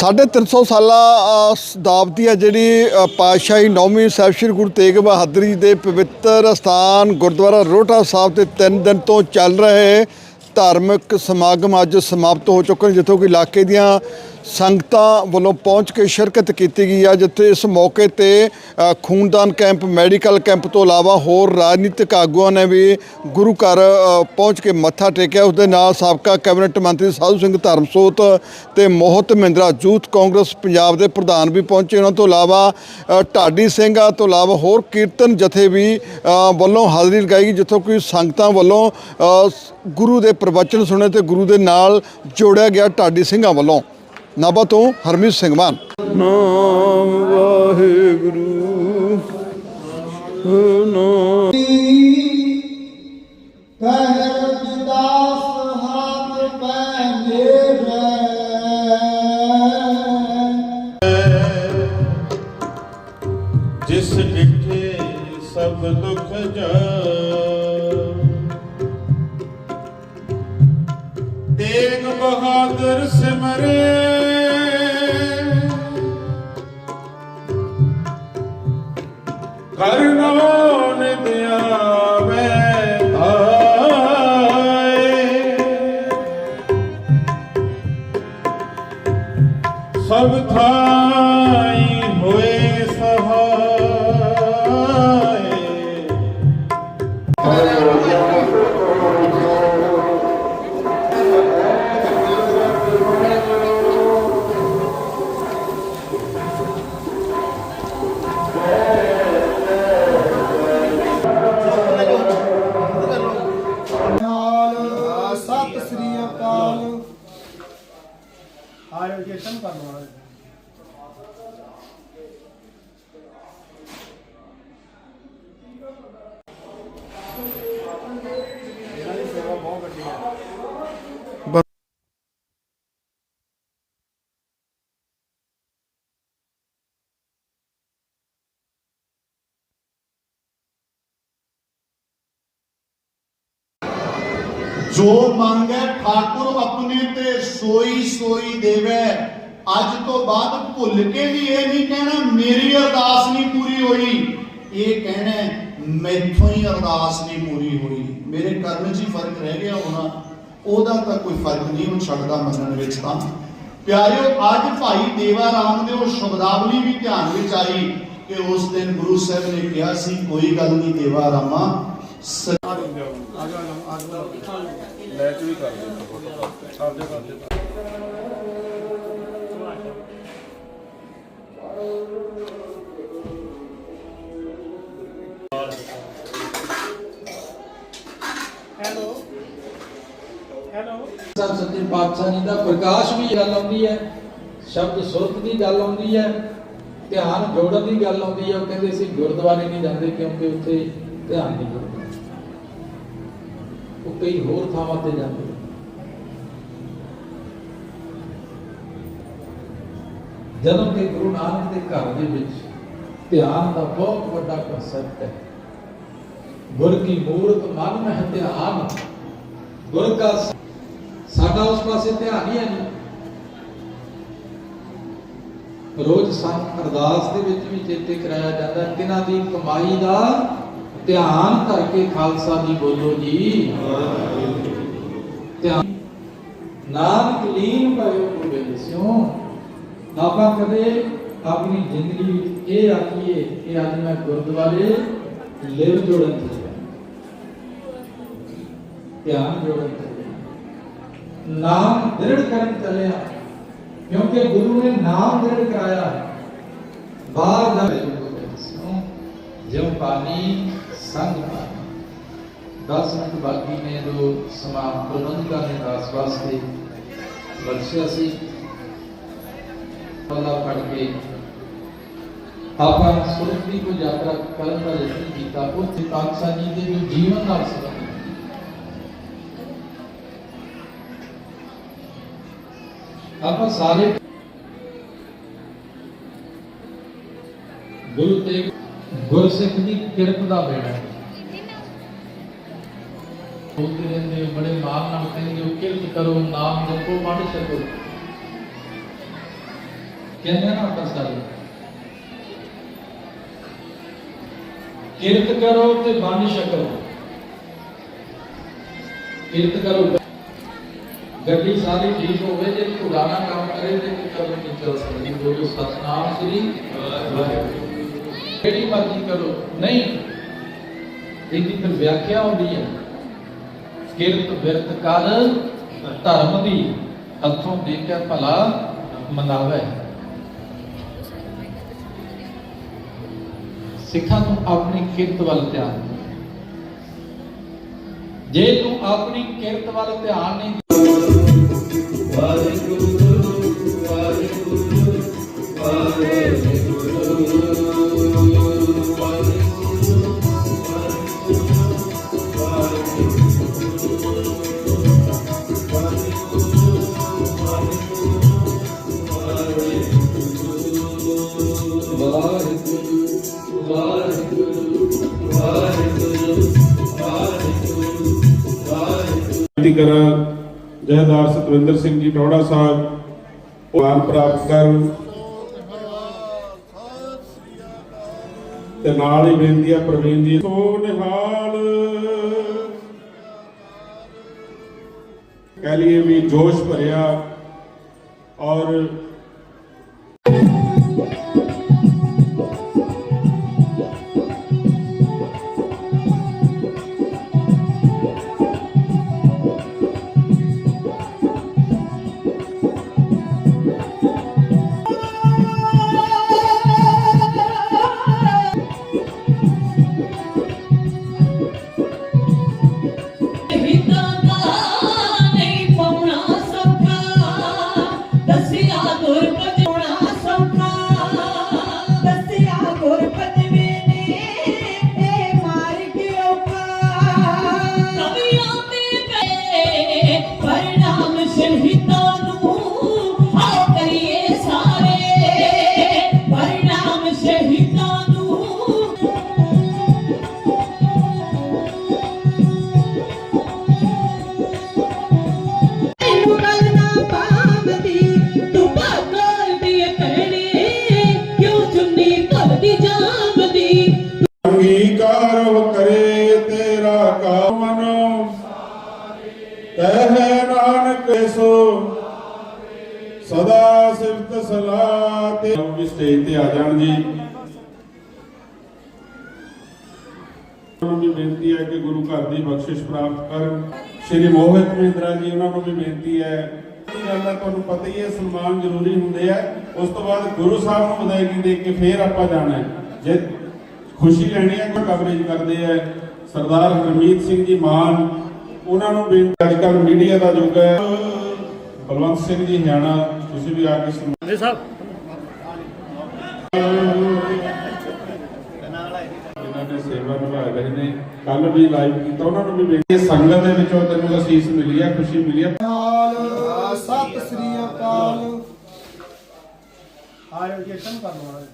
ਸਾਢੇ 300 ਸਾਲਾ ਅ, ਸ਼ਤਾਬਦੀ ਆ ਜਿਹੜੀ ਪਾਤਸ਼ਾਹੀ ਨੌਵੀਂ ਸਾਹਿਬ ਸ੍ਰੀ ਗੁਰੂ ਤੇਗ ਬਹਾਦਰ ਜੀ ਦੇ ਪਵਿੱਤਰ ਸਥਾਨ ਗੁਰਦੁਆਰਾ ਰੋਟਾ ਸਾਹਿਬ ਤੇ ਤਿੰਨ ਦਿਨ ਤੋਂ ਚੱਲ ਰਹੇ ਧਾਰਮਿਕ ਸਮਾਗਮ ਅੱਜ ਸਮਾਪਤ ਹੋ ਚੁੱਕੇ ਨੇ ਜਿੱਥੋਂ ਕਿ ਇਲਾਕੇ ਦੀਆਂ ਸੰਗਤਾਂ ਵੱਲੋਂ ਪਹੁੰਚ ਕੇ ਸ਼ਿਰਕਤ ਕੀਤੀ ਗਈ ਆ, ਜਿੱਥੇ ਇਸ ਮੌਕੇ ਤੇ ਖੂਨਦਾਨ ਕੈਂਪ, ਮੈਡੀਕਲ ਕੈਂਪ ਤੋਂ ਇਲਾਵਾ ਹੋਰ ਰਾਜਨੀਤਿਕ ਆਗੂਆਂ ਨੇ ਵੀ ਗੁਰੂ ਘਰ ਪਹੁੰਚ ਕੇ ਮੱਥਾ ਟੇਕਿਆ। ਉਸ ਦੇ ਨਾਲ ਸਾਬਕਾ ਕੈਬਨਿਟ ਮੰਤਰੀ ਸਾਧੂ ਸਿੰਘ ਧਰਮਸੋਤ ਤੇ ਮੋਹਤ ਮਹਿੰਦਰਾ, ਯੂਥ ਕਾਂਗਰਸ ਪੰਜਾਬ ਦੇ ਪ੍ਰਧਾਨ ਵੀ ਪਹੁੰਚੇ। ਉਹਨਾਂ ਤੋਂ ਇਲਾਵਾ ਢਾਡੀ ਸਿੰਘਾਂ ਤੋਂ ਇਲਾਵਾ ਹੋਰ ਕੀਰਤਨ ਜਥੇ ਵੀ ਵੱਲੋਂ ਹਾਜ਼ਰੀ ਲਗਾਈ ਗਈ, ਜਿੱਥੋਂ ਕੋਈ ਸੰਗਤਾਂ ਵੱਲੋਂ ਗੁਰੂ ਦੇ ਪ੍ਰਵਚਨ ਸੁਣੇ ਤੇ ਗੁਰੂ ਦੇ ਨਾਲ ਜੋੜਿਆ ਗਿਆ ਢਾਡੀ ਸਿੰਘਾਂ ਵੱਲੋਂ। ਨਾਭਾ ਤੋਂ ਹਰਮੀਤ ਸਿੰਘ ਮਾਨ। ਨਾਮ ਵਾਹਿਗੁਰੂ ਨਾਮ ਕਹਿ ਜਿਦਾਸ ਹਾਥ ਪੈ ਮੇਰੇ ਜਿਸ ਡਿਠੇ ਸਭ ਦੁਖ ਜਾ ਤੇਗ ਬਹਾਦਰ ਸਿਮਰੇ। ਕਰਨੋ ਨਿਤ ਆਵੇ ਆਏ ਸਭ ਥਾਈ ਹੋਏ। ਜੋ ਮੰਗੈ ਠਾਕੁਰ ਆਪਣੇ ਤੇ ਸੋਈ ਸੋਈ ਦੇਵੇ। ਅੱਜ ਤੋਂ ਬਾਅਦ ਭੁੱਲ ਕੇ ਵੀ ਇਹ ਨਹੀਂ ਕਹਿਣਾ, ਮੇਰੀ ਅਰਦਾਸ ਨਹੀਂ ਪੂਰੀ ਹੋਈ। ਇਹ ਕਹਿਣਾ ਮੈਥੋਂ ਹੀ ਅਰਦਾਸ ਨਹੀਂ ਪੂਰੀ ਹੋਈ। ਮੇਰੇ ਕਰਮ 'ਚ ਹੀ ਫ਼ਰਕ ਰਹਿ ਗਿਆ ਹੋਣਾ। ਉਹਦਾ ਤਾਂ ਕੋਈ ਫ਼ਰਕ ਨਹੀਂ ਹੁਣ ਛੱਡਦਾ ਮੰਨਣ ਵਿੱਚ ਤਾਂ। ਪਿਆਰਿਓ, ਅੱਜ ਭਾਈ ਦੇਵਾ ਰਾਮ ਦੇ ਉਹ ਸ਼ਬਦਾਵਲੀ ਵੀ ਧਿਆਨ ਵਿੱਚ ਆਈ ਕਿ ਉਸ ਦਿਨ ਗੁਰੂ ਸਾਹਿਬ ਨੇ ਕਿਹਾ ਸੀ, ਕੋਈ ਗੱਲ ਨਹੀਂ ਦੇਵਾ ਰਾਮਾ ਸ- ਸਾਹਿਬ ਸੱਚੇ ਪਾਤਸ਼ਾਹ ਜੀ ਦਾ ਪ੍ਰਕਾਸ਼ ਵੀ ਗੱਲ ਆਉਂਦੀ ਹੈ ਸ਼ਬਦ ਸੁਰਤ ਦੀ ਗੱਲ ਆਉਂਦੀ ਹੈ ਧਿਆਨ ਜੋੜਨ ਦੀ ਗੱਲ ਆਉਂਦੀ ਹੈ। ਉਹ ਕਹਿੰਦੇ ਸੀ ਗੁਰਦੁਆਰੇ ਨਹੀਂ ਜਾਂਦੇ ਕਿਉਂਕਿ ਉੱਥੇ ਧਿਆਨ ਨਹੀਂ ਜੁੜਦਾ ਉਹ ਕਈ ਹੋਰ ਥਾਵਾਂ ਤੇ ਜਾਂਦੇ ਜਦੋਂ ਕਿ ਗੁਰੂ ਨਾਨਕ ਦੇ ਘਰ ਦੇ ਵਿੱਚ ਧਿਆਨ ਦਾ ਬਹੁਤ ਵੱਡਾ ਕਨਸੈਪਟ ਹੈ। ਗੁਰ ਕੀ ਮੂਰਤ ਮਨ ਮਹਿ ਧਿਆਨ। ਗੁਰ ਕਾ ਸਾਡਾ ਉਸ ਪਾਸੇ ਧਿਆਨ ਹੀ ਹੈ ਨਹੀਂ। ਰੋਜ਼ ਸੰਤ ਅਰਦਾਸ ਦੇ ਵਿੱਚ ਵੀ ਚੇਤੇ ਕਰਾਇਆ ਜਾਂਦਾ ਹੈ, ਦੀ ਕਮਾਈ ਦਾ ਧਿਆਨ ਕਰਕੇ ਖਾਲਸਾ ਜੀ ਬੋਲੋ ਜੀ। ਧਿਆਨ ਨਾਨਕ ਲੀਨ ਭਇਓ ਗੋਬਿੰਦ ਸਿਓ। ਆਪਾਂ ਕਦੇ ਆਪਣੀ ਜ਼ਿੰਦਗੀ ਵਿੱਚ ਇਹ ਆਖੀਏ ਕਿ ਅੱਜ ਮੈਂ ਗੁਰਦੁਆਰੇ ਲਿਵ ਜੋੜਨ ਚੱਲਿਆ ਧਿਆਨ ਜੋੜਨ ਚੱਲਿਆ ਨਾਮ ਦ੍ਰਿੜ ਕਰਨ ਚੱਲਿਆ। ਕਿਉਂਕਿ ਗੁਰੂ ਨੇ ਨਾਮ ਦ੍ਰਿੜ ਕਰਾਇਆ। ਬਾਹਰ ਦਾ ਜਿਉ ਪਾਣੀ ਸੰਗ ਪਾਣੀ 10 ਮਿੰਟ ਬਾਕੀ ਨੇ ਜੋ ਸਮਾਂ ਪ੍ਰਬੰਧਕਾਂ ਨੇ ਦਾਸ ਵਾਸਤੇ ਬਖਸ਼ਿਆ ਸੀ ਪੱਲਾ ਫੜ ਕੇ ਆਪਾਂ ਸੁਰਤ ਦੀ ਕੋ ਯਾਤਰਾ ਕਰਨ ਦਾ ਯਤਨ ਕੀਤਾ ਉੱਥੇ ਪਾਤਸ਼ਾਹ ਜੀ ਦੇ ਜੋ ਜੀਵਨ ਨਾਲ ਸੰਬੰਧਿਤ ਆਪਾਂ ਸਾਰੇ ਗੁਰੂ ਤੇਗ ਗੁਰਸਿੱਖ ਦੀ ਕਿਰਤ ਦਾ ਬੇੜਾ ਹੈ ਬੋਲਦੇ ਰਹਿੰਦੇ ਹੋ, ਬੜੇ ਮਾਣ ਨਾਲ ਕਹਿੰਦੇ ਹੋ ਕਿਰਤ ਕਰੋ ਨਾਮ ਜਪੋ ਮਨ ਛਕੋ ਕਹਿੰਦੇ ਆ ਨਾ ਆਪਾਂ ਸਾਰੇ ਕਿਰਤ ਕਰੋ ਤੇ ਬੰਨ ਛਕੋ ਕਿਰਤ ਕਰੋ ਗੱਡੀ ਸਾਰੀ ਠੀਕ ਹੋਵੇ ਜੇ ਪੁਰਾਣਾ ਕੰਮ ਕਰੇ ਤੇ ਕੋਈ ਕਦਮ ਨਹੀਂ ਚੱਲ ਸਕਦੀ ਬੋਲੋ ਸਤਨਾਮ ਸ੍ਰੀ ਵਾਹਿਗੁਰੂ। ਕਿਹੜੀ ਮਰਜ਼ੀ ਕਰੋ। ਨਹੀਂ। ਇਹਦੀ ਫਿਰ ਵਿਆਖਿਆ ਹੁੰਦੀ ਹੈ। ਕਿਰਤ ਬਿਰਤ ਕਰ ਧਰਮ ਦੀ ਹੱਥੋਂ ਦੇ ਕੇ ਭਲਾ ਮਨਾਵੇ। ਸਿੱਖਾਂ ਨੂੰ ਆਪਣੀ ਕਿਰਤ ਵੱਲ ਧਿਆਨ ਜੇ ਤੂੰ ਆਪਣੀ ਕਿਰਤ ਵੱਲ ਧਿਆਨ ਨਹੀਂ ਬੇਨਤੀ ਕਰਾਂ, ਜਹਦਾਰ ਸਤਵਿੰਦਰ ਸਿੰਘ ਜੀ ਟੋੜਾ ਸਾਹਿਬ ਉਹ ਪ੍ਰਾਪਤ ਕਰਨ ਤੇ ਨਾਲ ਹੀ ਬੇਨਤੀ ਆ ਪ੍ਰਵੀਨ ਜੀ। ਸੋ ਨਿਹਾਲ। ਕਹ ਲਈਏ ਵੀ ਜੋਸ਼ ਭਰਿਆ ਔਰ ਨੂੰ ਬੇਨਤੀ ਹੈ ਕਿ ਗੁਰੂ ਘਰ ਦੀ ਬਖਸ਼ਿਸ਼ ਪ੍ਰਾਪਤ ਕਰਨ। ਸ਼੍ਰੀ ਮੋਹਿਤ ਮਹਿੰਦਰਾ ਜੀ, ਉਹਨਾਂ ਨੂੰ ਵੀ ਬੇਨਤੀ ਹੈ। ਇਹ ਗੱਲ ਦਾ ਤੁਹਾਨੂੰ ਪਤਾ ਹੀ ਹੈ, ਸਨਮਾਨ ਜ਼ਰੂਰੀ ਹੁੰਦੇ ਆ। ਉਸ ਤੋਂ ਬਾਅਦ ਗੁਰੂ ਸਾਹਿਬ ਨੂੰ ਵਧਾਈ ਦੇ ਕੇ ਫੇਰ ਆਪਾਂ ਜਾਣਾ ਹੈ। ਜੇ ਖੁਸ਼ੀ ਲੈਣੀ ਹੈ ਕੋਈ ਕਵਰੇਜ ਕਰਦੇ ਆ। ਸਰਦਾਰ ਹਰਮੀਤ ਸਿੰਘ ਜੀ ਮਾਨ, ਉਹਨਾਂ ਨੂੰ ਬੇਨਤੀ ਅੱਜ ਕੱਲ੍ਹ ਮੀਡੀਆ ਦਾ ਯੁੱਗ ਹੈ। ਬਲਵੰਤ ਸਿੰਘ ਜੀ ਹਰਿਆਣਾ ਤੁਸੀਂ ਵੀ ਆ ਕੇ ਸਨਮਾਨ ਜੀ ਸਾਹਿਬ। ਨੇ ਸੇਵਾ ਨਿਭਾ ਰਹੇ ਨੇ ਕੱਲ ਵੀ ਲਾਈਵ ਕੀਤਾ ਉਹਨਾਂ ਨੂੰ ਵੀ ਹੈ, ਸੰਗਤ ਦੇ ਵਿੱਚੋਂ ਤੈਨੂੰ ਅਸੀਸ ਮਿਲੀ ਹੈ ਖੁਸ਼ੀ ਮਿਲੀ ਹੈ ਨਾਲ ਸਤਿ ਸ੍ਰੀ ਅਕਾਲ ਆਇਓ ਜੀ ਕੰਮ ਕਰ ਲਵਾਂਗੇ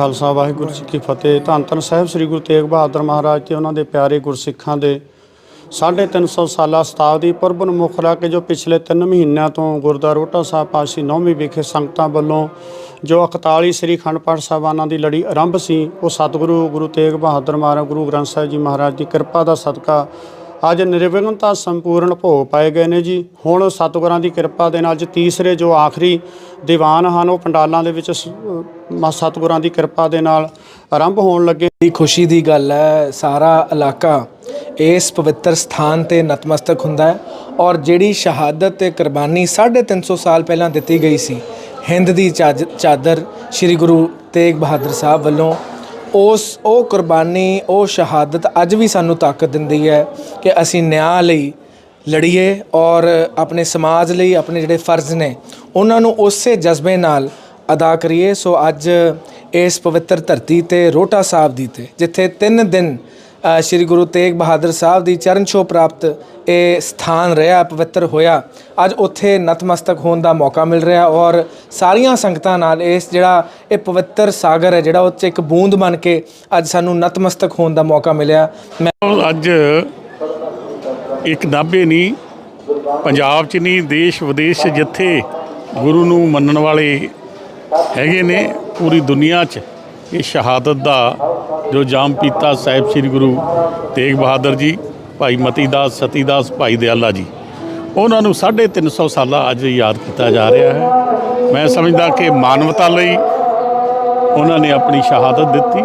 ਖਾਲਸਾ ਵਾਹਿਗੁਰੂ ਜੀ ਕੀ ਫਤਿਹ। ਧੰਨ ਧੰਨ ਸਾਹਿਬ ਸ੍ਰੀ ਗੁਰੂ ਤੇਗ ਬਹਾਦਰ ਮਹਾਰਾਜ ਤੇ ਉਹਨਾਂ ਦੇ ਪਿਆਰੇ ਗੁਰਸਿੱਖਾਂ ਦੇ 350 ਸਾਲਾ ਸ਼ਤਾਬਦੀ ਪੁਰਬ ਨੂੰ ਮੁੱਖ ਰੱਖ ਕੇ ਜੋ ਪਿਛਲੇ 3 ਮਹੀਨਿਆਂ ਤੋਂ ਗੁਰਦੁਆਰਾ ਸਾਹਿਬ ਪਾਸੀ ਨੌਵੀਂ ਵਿਖੇ ਸੰਗਤਾਂ ਵੱਲੋਂ ਜੋ 41 ਸ੍ਰੀ ਅਖੰਡ ਪਾਠ ਸਾਹਿਬਾਨਾਂ ਦੀ ਲੜੀ ਆਰੰਭ ਸੀ, ਉਹ ਸਤਿਗੁਰੂ ਗੁਰੂ ਤੇਗ ਬਹਾਦਰ ਮਹਾਰਾਜ, ਗੁਰੂ ਗ੍ਰੰਥ ਸਾਹਿਬ ਜੀ ਮਹਾਰਾਜ ਦੀ ਕਿਰਪਾ ਦਾ ਸਦਕਾ ਅੱਜ ਨਿਰਵਿਘਨਤਾ ਸੰਪੂਰਨ ਭੋਗ ਪਾਏ ਗਏ ਨੇ ਜੀ। ਹੁਣ ਸਤਿਗੁਰਾਂ ਦੀ ਕਿਰਪਾ ਦੇ ਨਾਲ ਅੱਜ ਤੀਸਰੇ ਜੋ ਆਖਰੀ ਦੀਵਾਨ ਹਨ ਉਹ ਪੰਡਾਲਾਂ ਦੇ ਵਿੱਚ ਸ- ਅ, ਸਤਿਗੁਰਾਂ ਦੀ ਕਿਰਪਾ ਦੇ ਨਾਲ ਆਰੰਭ ਹੋਣ ਲੱਗੇ। ਬੜੀ ਖੁਸ਼ੀ ਦੀ ਗੱਲ ਹੈ ਸਾਰਾ ਇਲਾਕਾ ਇਸ ਪਵਿੱਤਰ ਸਥਾਨ ਤੇ ਨਤਮਸਤਕ ਹੁੰਦਾ ਹੈ ਔਰ ਜਿਹੜੀ ਸ਼ਹਾਦਤ ਤੇ ਕੁਰਬਾਨੀ 350 ਸਾਲ ਪਹਿਲਾਂ ਦਿੱਤੀ ਗਈ ਸੀ ਹਿੰਦ ਦੀ ਚਾਜ- ਚਾਦਰ ਸ੍ਰੀ ਗੁਰੂ ਤੇਗ ਬਹਾਦਰ ਸਾਹਿਬ ਵੱਲੋਂ ਉਸ ਉਹ ਕੁਰਬਾਨੀ ਉਹ ਸ਼ਹਾਦਤ ਅੱਜ ਵੀ ਸਾਨੂੰ ਤਾਕਤ ਦਿੰਦੀ ਹੈ ਕਿ ਅਸੀਂ ਨਿਆਂ ਲਈ ਲੜੀਏ ਔਰ ਆਪਣੇ ਸਮਾਜ ਲਈ ਆਪਣੇ ਜਿਹੜੇ ਫਰਜ਼ ਨੇ ਉਹਨਾਂ ਨੂੰ ਉਸੇ ਜਜ਼ਬੇ ਨਾਲ ਅਦਾ ਕਰੀਏ। ਸੋ ਅੱਜ ਇਸ ਪਵਿੱਤਰ ਧਰਤੀ ਤੇ ਰੋਟਾ ਸਾਹਿਬ ਦੀ ਤੇ, ਜਿੱਥੇ 3 ਦਿਨ ਸ੍ਰੀ ਗੁਰੂ ਤੇਗ ਬਹਾਦਰ ਸਾਹਿਬ ਦੀ ਚਰਨ ਛੋਹ ਪ੍ਰਾਪਤ ਇਹ ਸਥਾਨ ਰਿਹਾ, ਪਵਿੱਤਰ ਹੋਇਆ, ਅੱਜ ਉੱਥੇ ਨਤਮਸਤਕ ਹੋਣ ਦਾ ਮੌਕਾ ਮਿਲ ਰਿਹਾ ਔਰ ਸਾਰੀਆਂ ਸੰਗਤਾਂ ਨਾਲ ਇਸ ਜਿਹੜਾ ਇਹ ਪਵਿੱਤਰ ਸਾਗਰ ਹੈ, ਜਿਹੜਾ ਉਹ 'ਚ ਇੱਕ ਬੂੰਦ ਬਣ ਕੇ ਅੱਜ ਸਾਨੂੰ ਨਤਮਸਤਕ ਹੋਣ ਦਾ ਮੌਕਾ ਮਿਲਿਆ। ਮੈਂ ਅੱਜ ਇੱਕ ਨਾਭੇ ਨਹੀਂ ਪੰਜਾਬ 'ਚ ਨਹੀਂ ਦੇਸ਼ ਵਿਦੇਸ਼ ਜਿੱਥੇ ਗੁਰੂ ਨੂੰ ਮੰਨਣ ਵਾਲੇ ਹੈਗੇ ਨੇ ਪੂਰੀ ਦੁਨੀਆ 'ਚ। ਇਹ ਸ਼ਹਾਦਤ ਦਾ ਜੋ ਜਾਮ ਪੀਤਾ ਸਾਹਿਬ ਸ੍ਰੀ ਗੁਰੂ ਤੇਗ ਬਹਾਦਰ ਜੀ, ਭਾਈ ਮਤੀ ਦਾਸ ਸਤੀ ਦਾਸ ਭਾਈ ਦਿਆਲਾ ਜੀ। ਉਹਨਾਂ ਨੂੰ 350 ਸਾਲਾਂ ਅੱਜ ਯਾਦ ਕੀਤਾ ਜਾ ਰਿਹਾ ਹੈ। ਮੈਂ ਸਮਝਦਾ ਕਿ ਮਾਨਵਤਾ ਲਈ ਉਹਨਾਂ ਨੇ ਆਪਣੀ ਸ਼ਹਾਦਤ ਦਿੱਤੀ।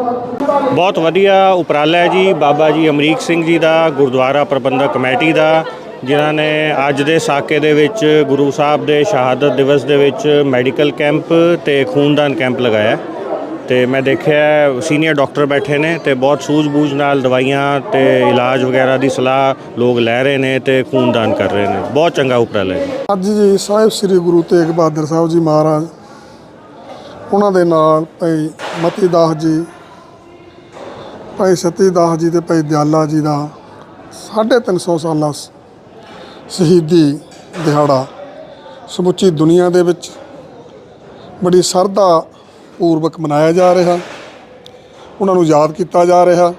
ਬਹੁਤ ਵਧੀਆ ਉਪਰਾਲਾ ਹੈ ਜੀ। ਬਾਬਾ ਜੀ ਅਮਰੀਕ ਸਿੰਘ ਜੀ ਦਾ, ਗੁਰਦੁਆਰਾ ਪ੍ਰਬੰਧਕ ਕਮੇਟੀ ਦਾ ਜਿਨ੍ਹਾਂ ਨੇ ਅੱਜ ਦੇ ਸਾਕੇ ਦੇ ਵਿੱਚ ਗੁਰੂ ਸਾਹਿਬ ਦੇ ਸ਼ਹਾਦਤ ਦਿਵਸ ਦੇ ਵਿੱਚ ਮੈਡੀਕਲ ਕੈਂਪ ਤੇ ਖੂਨਦਾਨ ਕੈਂਪ ਲਗਾਇਆ ਤੇ ਮੈਂ ਦੇਖਿਆ ਸੀਨੀਅਰ ਡਾਕਟਰ ਬੈਠੇ ਨੇ ਤੇ ਬਹੁਤ ਸੂਝ-ਬੂਝ ਨਾਲ ਦਵਾਈਆਂ ਤੇ ਇਲਾਜ ਵਗੈਰਾ ਦੀ ਸਲਾਹ ਲੋਕ ਲੈ ਰਹੇ ਨੇ ਤੇ ਖੂਨਦਾਨ ਕਰ ਰਹੇ ਨੇ। ਬਹੁਤ ਚੰਗਾ ਉਪਰਾਲਾ ਹੈ। ਅੱਜ ਜੀ ਸਾਹਿਬ ਸ੍ਰੀ ਗੁਰੂ ਤੇਗ ਬਹਾਦਰ ਸਾਹਿਬ ਜੀ ਮਹਾਰਾਜ, ਉਹਨਾਂ ਦੇ ਨਾਲ ਭਾਈ ਮਤੀ ਦਾਸ ਜੀ, ਭਾਈ ਸਤੀ ਦਾਸ ਜੀ ਤੇ ਭਾਈ ਦਿਆਲਾ ਜੀ ਦਾ 350 ਸਾਲਾ ਸ- ਸ਼ਹੀਦੀ ਦਿਹਾੜਾ ਸਮੁੱਚੀ ਦੁਨੀਆ ਦੇ ਵਿੱਚ ਬੜੀ ਸ਼ਰਧਾ ਪੂਰਵਕ ਮਨਾਇਆ ਜਾ ਰਿਹਾ। ਉਹਨਾਂ ਨੂੰ ਯਾਦ ਕੀਤਾ ਜਾ ਰਿਹਾ।